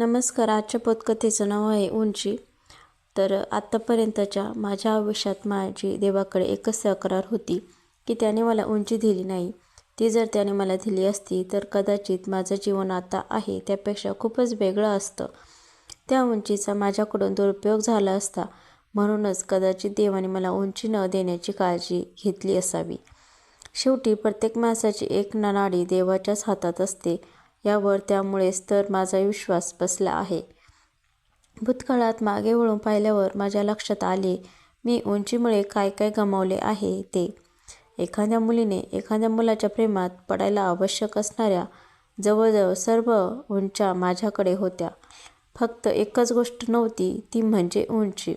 नमस्कार आजच्या पदकथेचं नाव आहे उंची. तर आत्तापर्यंतच्या माझ्या आयुष्यात माझी देवाकडे एकच तक्रार होती की त्याने मला उंची दिली नाही. ती जर त्याने मला दिली असती तर कदाचित माझं जीवन आता आहे त्यापेक्षा खूपच वेगळं असतं. त्या उंचीचा माझ्याकडून दुरुपयोग झाला असता म्हणूनच कदाचित देवाने मला उंची न देण्याची काळजी घेतली असावी. शेवटी प्रत्येक माणसाची एक नाडी देवाच्याच हातात असते. यावर त्यामुळेच तर माझा विश्वास बसला आहे. भूतकाळात मागे वळून पाहिल्यावर माझ्या लक्षात आले मी उंचीमुळे काय काय गमावले आहे ते. एखाद्या मुलीने एखाद्या मुलाच्या प्रेमात पडायला आवश्यक असणाऱ्या जवळजवळ सर्व उंच्या माझ्याकडे होत्या. फक्त एकच गोष्ट नव्हती ती म्हणजे उंची.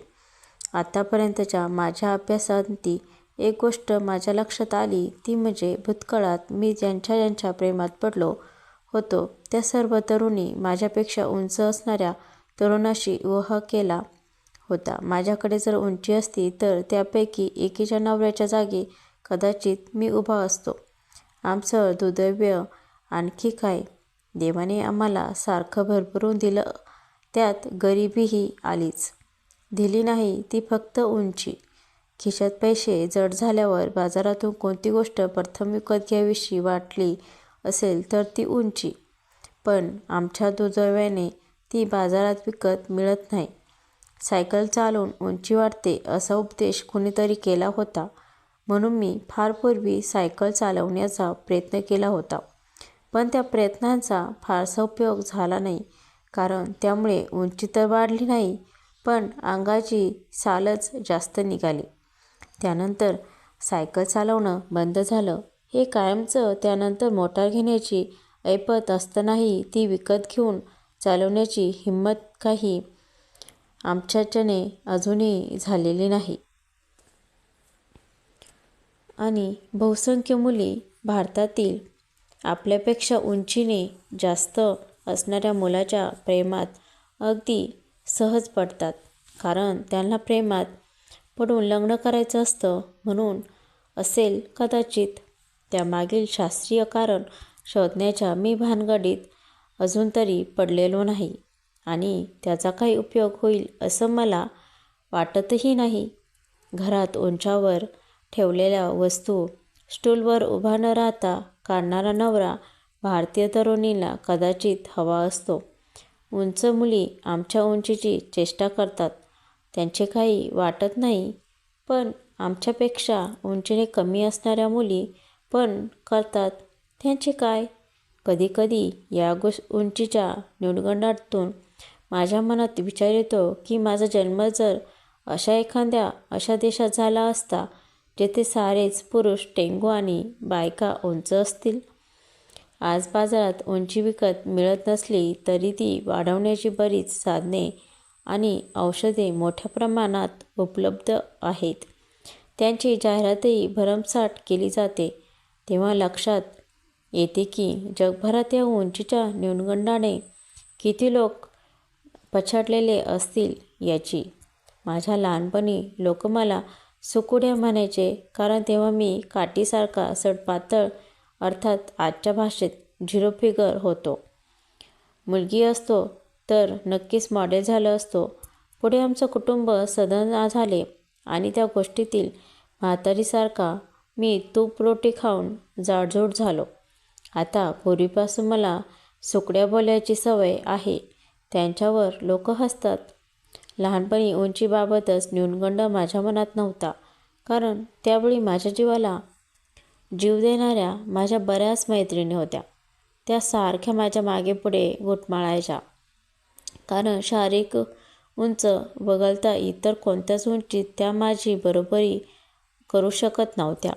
आतापर्यंतच्या माझ्या अभ्यासांती एक गोष्ट माझ्या लक्षात आली ती म्हणजे भूतकाळात मी ज्यांच्या ज्यांच्या प्रेमात पडलो होतो. त्या सर्व तरुणी माझ्यापेक्षा उंच असणाऱ्या तरुणाशी विवाह केला होता. माझ्याकडे जर उंची असती तर त्यापैकी एकीच्या नवऱ्याच्या जागी कदाचित मी उभा असतो. आमचं दुर्दैव्य आणखी काय? देवाने आम्हाला सारखं भरभरून दिलं. त्यात गरिबीही आलीच. दिली नाही ती फक्त उंची. खिशात पैसे जड झाल्यावर बाजारातून कोणती गोष्ट प्रथम विकत घ्यावीशी वाटली असेल तर ती उंची. पण आमच्या दुर्दैवाने ती बाजारात विकत मिळत नाही. सायकल चालवून उंची वाढते असा उपदेश कुणीतरी केला होता. म्हणून मी फार पूर्वी सायकल चालवण्याचा प्रयत्न केला होता. पण त्या प्रयत्नांचा फारसा उपयोग झाला नाही. कारण त्यामुळे उंची तर वाढली नाही पण अंगाची सालच जास्त निघाली. त्यानंतर सायकल चालवणं बंद झालं. हे कायमचं त्यानंतर मोटार घेण्याची ऐपत असतानाही ती विकत घेऊन चालवण्याची हिंमत काही आमच्याच्याने अजूनही झालेली नाही. आणि बहुसंख्य मुली भारतातील आपल्यापेक्षा उंचीने जास्त असणाऱ्या मुलाच्या प्रेमात अगदी सहज पडतात. कारण त्यांना प्रेमात पडून लग्न करायचं असतं म्हणून असेल कदाचित त्यामागील शास्त्रीय कारण शोधण्याच्या मी भानगडीत अजून तरी पडलेलो नाही आणि त्याचा काही उपयोग होईल असं मला वाटतही नाही. घरात उंचावर ठेवलेल्या वस्तू स्टूलवर उभा न राहता काढणारा नवरा भारतीय तरुणीला कदाचित हवा असतो. उंच मुली आमच्या उंचीची चेष्टा करतात. त्यांचे काही वाटत नाही पण आमच्यापेक्षा उंचीने कमी असणाऱ्या मुली पण करतात. त्यांचे काय? कधीकधी या गोष् उंचीच्या न्यूनगंडातून माझ्या मनात विचार येतो की माझा जन्म जर अशा एखाद्या अशा देशात झाला असता जेथे सारेच पुरुष टेंगू आणि बायका उंच असतील. आज बाजारात उंची विकत मिळत नसली तरी ती वाढवण्याची बरीच साधने आणि औषधे मोठ्या प्रमाणात उपलब्ध आहेत. त्यांची जाहिरातही भरमसाठ केली जाते. तेव्हा लक्षात येते की जगभरात या उंचीच्या न्यूनगंडाने किती लोक पछाडलेले असतील याची. माझ्या लहानपणी लोक मला सुकुड्या म्हणायचे कारण तेव्हा मी काठीसारखा सडपातळ अर्थात आजच्या भाषेत झिरो फिगर होतो. मुलगी असतो तर नक्कीच मॉडेल झालं असतो. पुढे आमचं कुटुंब सदन झाले आणि त्या गोष्टीतील म्हातारीसारखा मी तूप रोटी खाऊन जाडजूड झालो. आता पूर्वीपासून मला सुकड्या बोलायची सवय आहे. त्यांच्यावर लोक हसतात. लहानपणी उंचीबाबतच न्यूनगंड माझ्या मनात नव्हता. कारण त्यावेळी माझ्या जीवाला जीव देणाऱ्या माझ्या बऱ्याच मैत्रिणी होत्या. त्या सारख्या माझ्या मागे पुढे घुटमाळायच्या कारण शारीरिक उंच वगळता इतर कोणत्याच उंचीत त्या माझी बरोबरी करू शकत नव्हत्या.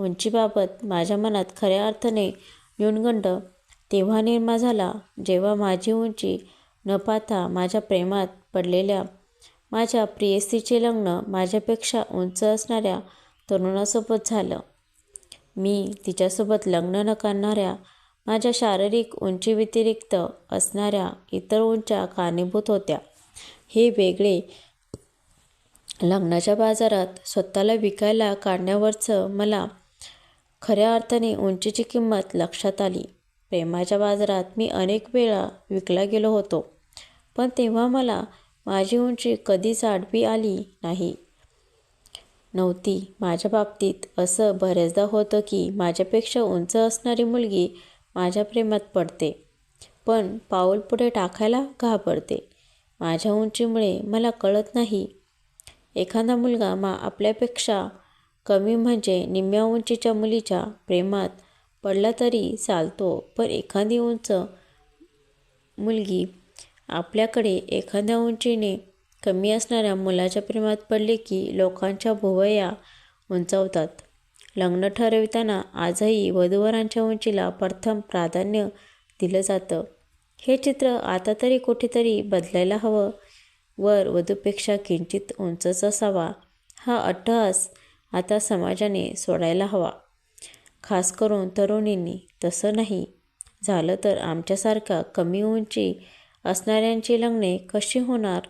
उंचीबाबत माझ्या मनात खऱ्या अर्थाने न्यूनगंड तेव्हा निर्माण झाला जेव्हा माझी उंची न पाहता माझ्या प्रेमात पडलेल्या माझ्या प्रियसीचे लग्न माझ्यापेक्षा उंच असणाऱ्या तरुणासोबत झालं. मी तिच्यासोबत लग्न न करणाऱ्या माझ्या शारीरिक उंचीव्यतिरिक्त असणाऱ्या इतर उंच्या कारणीभूत होत्या. हे वेगळे लग्नाच्या बाजारात स्वतःला विकायला काढण्यावरचं मला खऱ्या अर्थाने उंचीची किंमत लक्षात आली. प्रेमाच्या बाजारात मी अनेक वेळा विकला गेलो होतो पण तेव्हा मला माझी उंची कधीच आडवी आली नाही. नव्हती. माझ्या बाबतीत असं बऱ्याचदा होतं की माझ्यापेक्षा उंच असणारी मुलगी माझ्या प्रेमात पडते पण पाऊल पुढे टाकायला घाबरते. माझ्या उंचीमुळे मला कळत नाही. एखादा मुलगा मा आपल्यापेक्षा कमी म्हणजे निम्म्या उंचीच्या मुलीच्या प्रेमात पडला तरी चालतो. पण एखादी उंच मुलगी आपल्याकडे एखाद्या उंचीने कमी असणाऱ्या मुलाच्या प्रेमात पडले की लोकांच्या भुवया उंचावतात. लग्न ठरविताना आजही वधूवरांच्या उंचीला प्रथम प्राधान्य दिलं जातं. हे चित्र आता तरी कुठेतरी बदलायला हवं. वर वधूपेक्षा किंचित उंचच असावा. हा अट्टहास आता समाजाने सोडायला हवा. खास करून तरुणींनी तसं नाही. झालं तर आमच्यासारख्या कमी उंची असणाऱ्यांची लग्ने कशी होणार?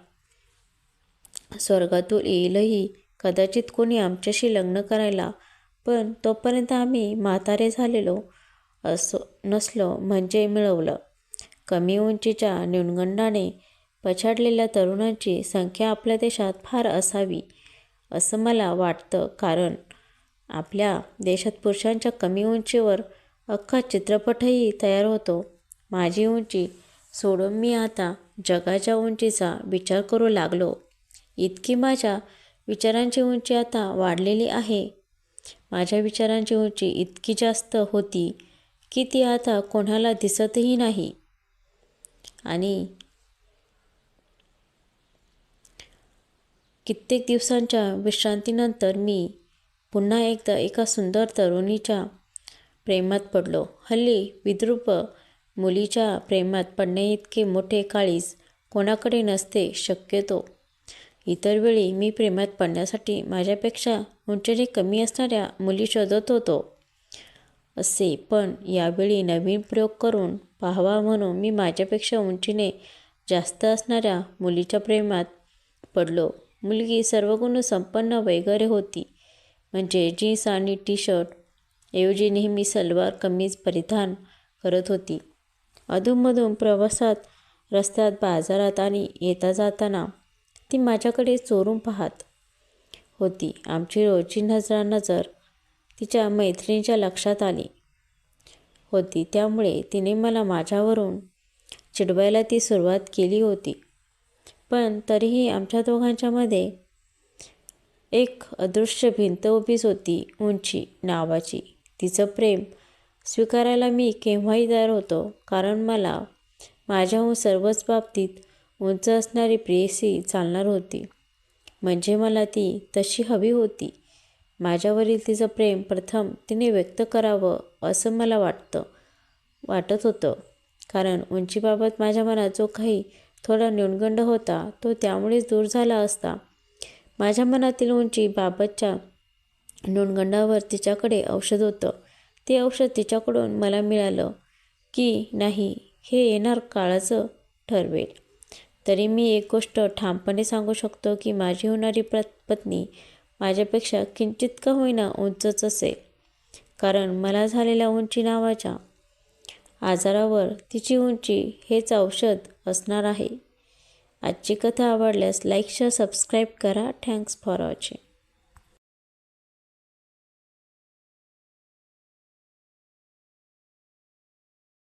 स्वर्गातून येईलही कदाचित कोणी आमच्याशी लग्न करायला पण तोपर्यंत आम्ही म्हातारे झालेलो असो नसलो म्हणजे मिळवलं. कमी उंचीच्या न्यूनगंडाने पछाडलेल्या तरुणांची संख्या आपल्या देशात फार असावी. असं मला वाटतं. कारण आपल्या देशात पुरुषांच्या कमी उंचीवर अख्खा चित्रपटही तयार होतो. माझी उंची सोडून मी आता जगाच्या उंचीचा विचार करू लागलो. इतकी माझ्या विचारांची उंची आता वाढलेली आहे. माझ्या विचारांची उंची इतकी जास्त होती की ती आता कोणाला दिसतही नाही. आणि कित्येक दिवसांच्या विश्रांतीनंतर मी पुन्हा एकदा एका सुंदर तरुणीच्या प्रेमात पडलो. हल्ली विद्रूप मुलीच्या प्रेमात पडण्याइतके मोठे काळीज कोणाकडे नसते शक्यतो. इतर वेळी मी प्रेमात पडण्यासाठी माझ्यापेक्षा उंचीने कमी असणाऱ्या मुली शोधत होतो. असे पण यावेळी नवीन प्रयोग करून पाहावा म्हणून मी माझ्यापेक्षा उंचीने जास्त असणाऱ्या मुलीच्या प्रेमात पडलो. मुलगी सर्वगुण संपन्न वगैरे होती. म्हणजे जीन्स आणि टी शर्ट ऐवजी नेहमी सलवार कमीज परिधान करत होती. अधूनमधून प्रवासात रस्त्यात बाजारात आणि येता जाताना ती माझ्याकडे चोरून पाहत होती. आमची रोजची नजरानजर तिच्या मैत्रिणीच्या लक्षात आली होती. त्यामुळे तिने मला माझ्यावरून चिडवायला ती सुरुवात केली होती. पण तरीही आमच्या दोघांच्यामध्ये एक अदृश्य भिंत उभीच होती उंची नावाची. तिचं प्रेम स्वीकारायला मी केव्हाही तयार होतो कारण मला माझ्याहून सर्वच बाबतीत उंच असणारी प्रेयसी चालणार होती. म्हणजे मला ती तशी हवी होती. माझ्यावरील तिचं प्रेम प्रथम तिने व्यक्त करावं असं मला वाटतं वाटत होतं. कारण उंचीबाबत माझ्या मनात जो काही थोडा न्यूनगंड होता तो त्यामुळेच दूर झाला असता. माझ्या मनातील उंची बाबतच्या न्यूनगंडावर तिच्याकडे औषध होतं. ते औषध तिच्याकडून मला मिळालं की नाही हे येणार काळाचं ठरवेल. तरी मी एक गोष्ट ठामपणे सांगू शकतो की माझी होणारी प्र पत्नी माझ्यापेक्षा किंचित का होईना उंचच असेल. कारण मला झालेल्या उंची नावाच्या आजारावर तिची उंची हेच औषध असणार आहे. आजची कथा आवडल्यास लाईक शेअर सबस्क्राईब करा. Thanks for watching